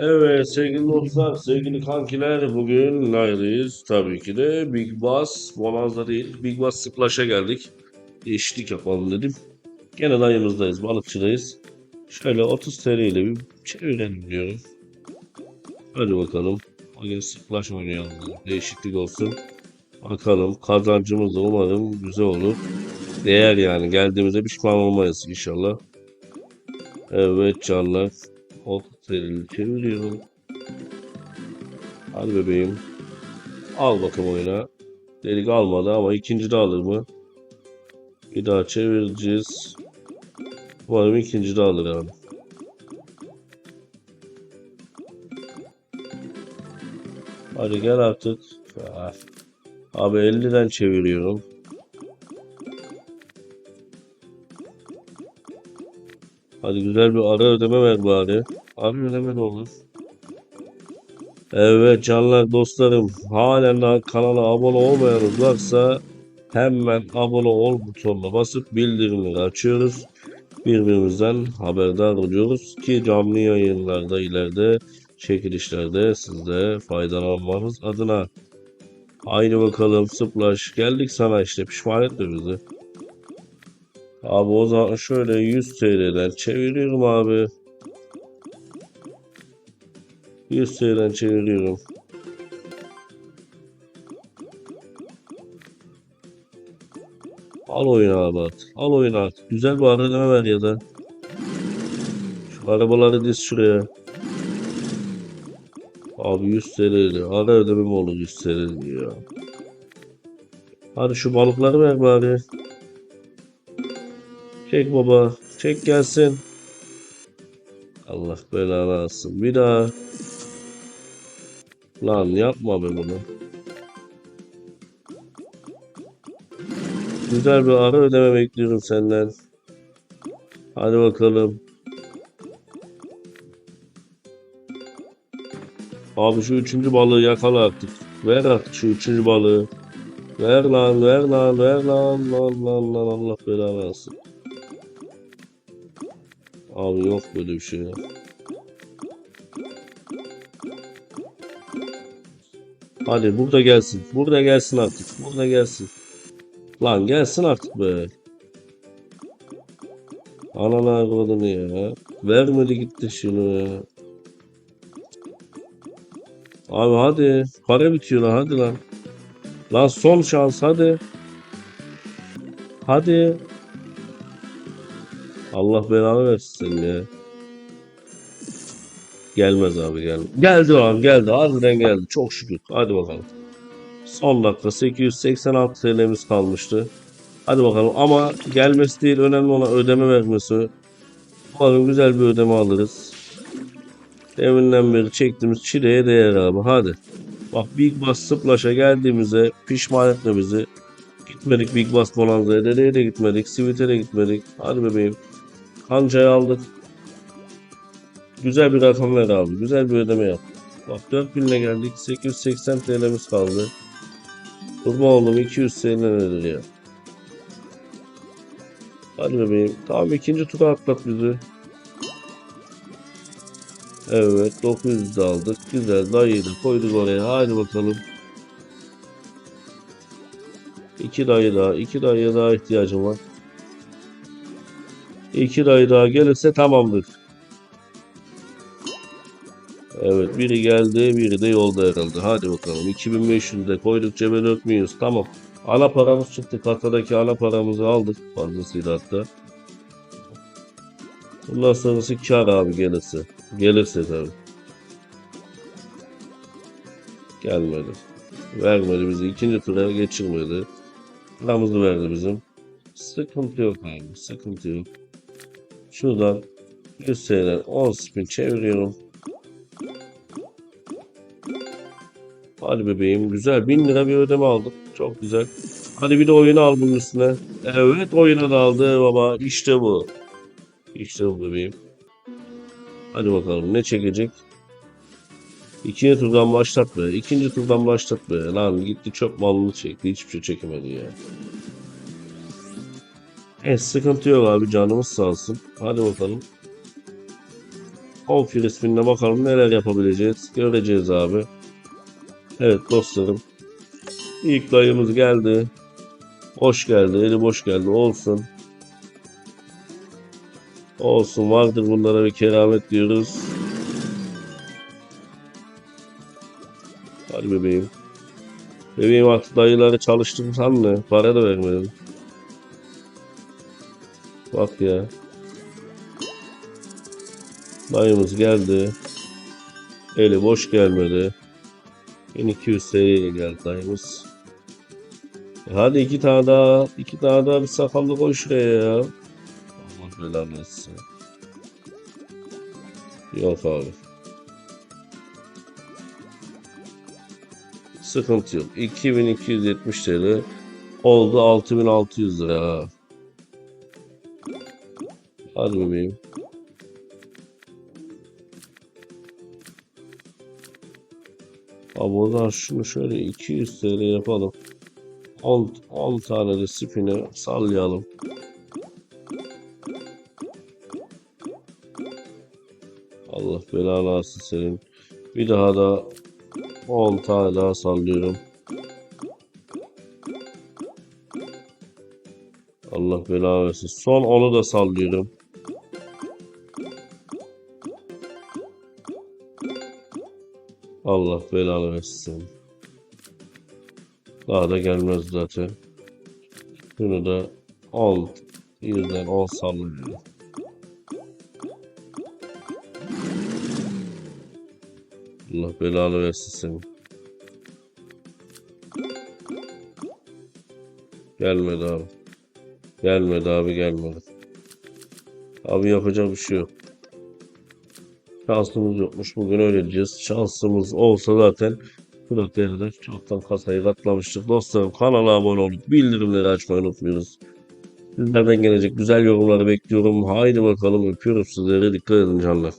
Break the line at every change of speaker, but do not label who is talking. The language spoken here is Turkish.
Evet sevgili dostlar, sevgili kankiler bugün neredeyiz? Tabii ki de Big Boss Bonanza değil, Big Boss Splash'a geldik. Değişiklik yapalım dedim. Gene dayımızdayız, balıkçıdayız. Şöyle 30 TL ile bir çevirelim diyorum. Hadi bakalım. Bugün Splash oynayalım. Değişiklik olsun. Bakalım kazancımız da umarım güzel olur. Değer yani geldiğimizde pişman olmayız inşallah. Evet canlar. 30 Çeviriyorum. Hadi bebeğim. Al bakalım oyuna. Delik almadı ama ikinci de alır mı? Bir daha çevireceğiz. Umarım ikinci de alır abi. Hadi gel artık. Abi 50'den çeviriyorum. Hadi güzel bir ara ödeme ver bari. Ödeme de olur. Evet canlar dostlarım. Halen daha kanala abone olmayanız varsa hemen abone ol butonuna basıp bildirimleri açıyoruz. Birbirimizden haberdar oluyoruz ki canlı yayınlarda ileride çekilişlerde siz de faydalanmanız adına. Haydi bakalım Splash geldik sana işte pişman etme bizi. Abi o zaman şöyle 100 TL'den çeviriyorum abi. 100 TL'den çeviriyorum. Al oyunu abi at. Al oyunu at. Güzel bir aralama ver ya da. Şu arabaları diz şuraya. Abi 100 TL'li. Ara ödemem olur 100 TL'li ya. Hadi şu balıkları ver bari. Çek baba. Çek gelsin. Allah belanı alsın. Bir daha. Lan yapma be bunu. Güzel bir ara ödeme bekliyorum senden. Hadi bakalım. Abi şu üçüncü balığı yakala artık. Ver artık şu üçüncü balığı. Ver lan ver lan ver lan lan lan lan Allah belanı alsın. Abi yok böyle bir şey ya. Hadi burada gelsin. Burada gelsin artık. Burada gelsin. Lan gelsin artık be. Anana avradını ya. Vermedi gitti şunu ya. Abi hadi. Para bitiyor lan hadi lan. Lan son şans hadi. Hadi. Allah belanı versin ya. Gelmez abi gel. Geldi lan geldi. Harbiden geldi. Çok şükür. Hadi bakalım. Son dakika 886 TL'miz kalmıştı. Hadi bakalım ama gelmesi değil önemli olan ödeme vermesi. Umarım güzel bir ödeme alırız. Deminden beri çektiğimiz çileye değer abi. Hadi. Bak Big Boss Splash'a geldiğimizde pişman etme bizi. Gitmedik Big Boss Bonanza'ya. Dedeye de gitmedik. Sweet'e de gitmedik. Hadi bebeğim. Kancayı aldık. Güzel bir rakam ver abi. Güzel bir ödeme yap. Bak 4000 ile geldik. 880 TL'miz kaldı. Kurma oğlum 200 TL nedir ya? Hadi bebeğim. Tamam ikinci tura atlat bizi. Evet 900 de aldık. Güzel dayıyı da koyduk oraya. Hadi bakalım. İki dayı daha. iki dayıya daha ihtiyacım var. İki dayı daha gelirse tamamdır. Evet biri geldi biri de yolda herhalde. Hadi bakalım 2500 de koyduk cebe 4100 tamam. Ana paramız çıktı. Kasadaki ana paramızı aldık. Fazlasıyla hatta. Bundan sonrası kar abi gelirse. Gelirse tabii. Gelmedi. Vermedi bizi. ikinci tura geçirmedi. Paramızı verdi bizim. Sıkıntı yok abi. Sıkıntı yok. Şuradan 100 TL 10 spin çeviriyorum. Hadi bebeğim güzel. 1000 lira bir ödeme aldık. Çok güzel. Hadi bir de oyunu al bunun üstüne. Evet oyunu da aldı baba. İşte bu. İşte bu bebeğim. Hadi bakalım ne çekecek? İkinci turdan başlat be. İkinci turdan başlat be. Lan gitti çok malını çekti. Hiçbir şey çekemedi ya. Evet sıkıntı yok abi canımız sağ olsun. Hadi bakalım. 10 free spin'le bakalım neler yapabileceğiz. Göreceğiz abi. Evet dostlarım. İlk dayımız geldi. Hoş geldi. Eli boş geldi. Olsun. Olsun. Vardır bunlara bir keramet diyoruz. Hadi bebeğim. Bebeğim artık dayıları çalıştırsan mı? Para da vermedim. Bak ya. Dayımız geldi. Eli boş gelmedi. 1200 seriyle geldi dayımız. E Hadi iki tane daha, iki tane daha bir sakallı koy şuraya ya. Allah belanı etsin. Yok abi. Sıkıntı yok. 2270 TL oldu 6600 lira. Hadi bebeğim. Abi zaman şunu şöyle 200 TL yapalım. 10, 10 tane de spin'i sallayalım. Allah belanı alsın senin. Bir daha da 10 tane daha sallıyorum. Allah belanı versin. Son onu da sallıyorum. Allah belanı versin. Daha da gelmez zaten. Bunu da 10 birden 10 sallıyorum. Allah belanı versin seni. Gelmedi abi. Gelmedi abi gelmedi. Abi yapacak bir şey yok. Şansımız yokmuş. Bugün öyle diyeceğiz. Şansımız olsa zaten Kulakları çoktan kasayı katlamıştık. Dostlarım kanala abone olup bildirimleri açmayı unutmuyoruz. Sizlerden gelecek güzel yorumları bekliyorum. Haydi bakalım öpüyorum sizleri. Dikkat edin canlar.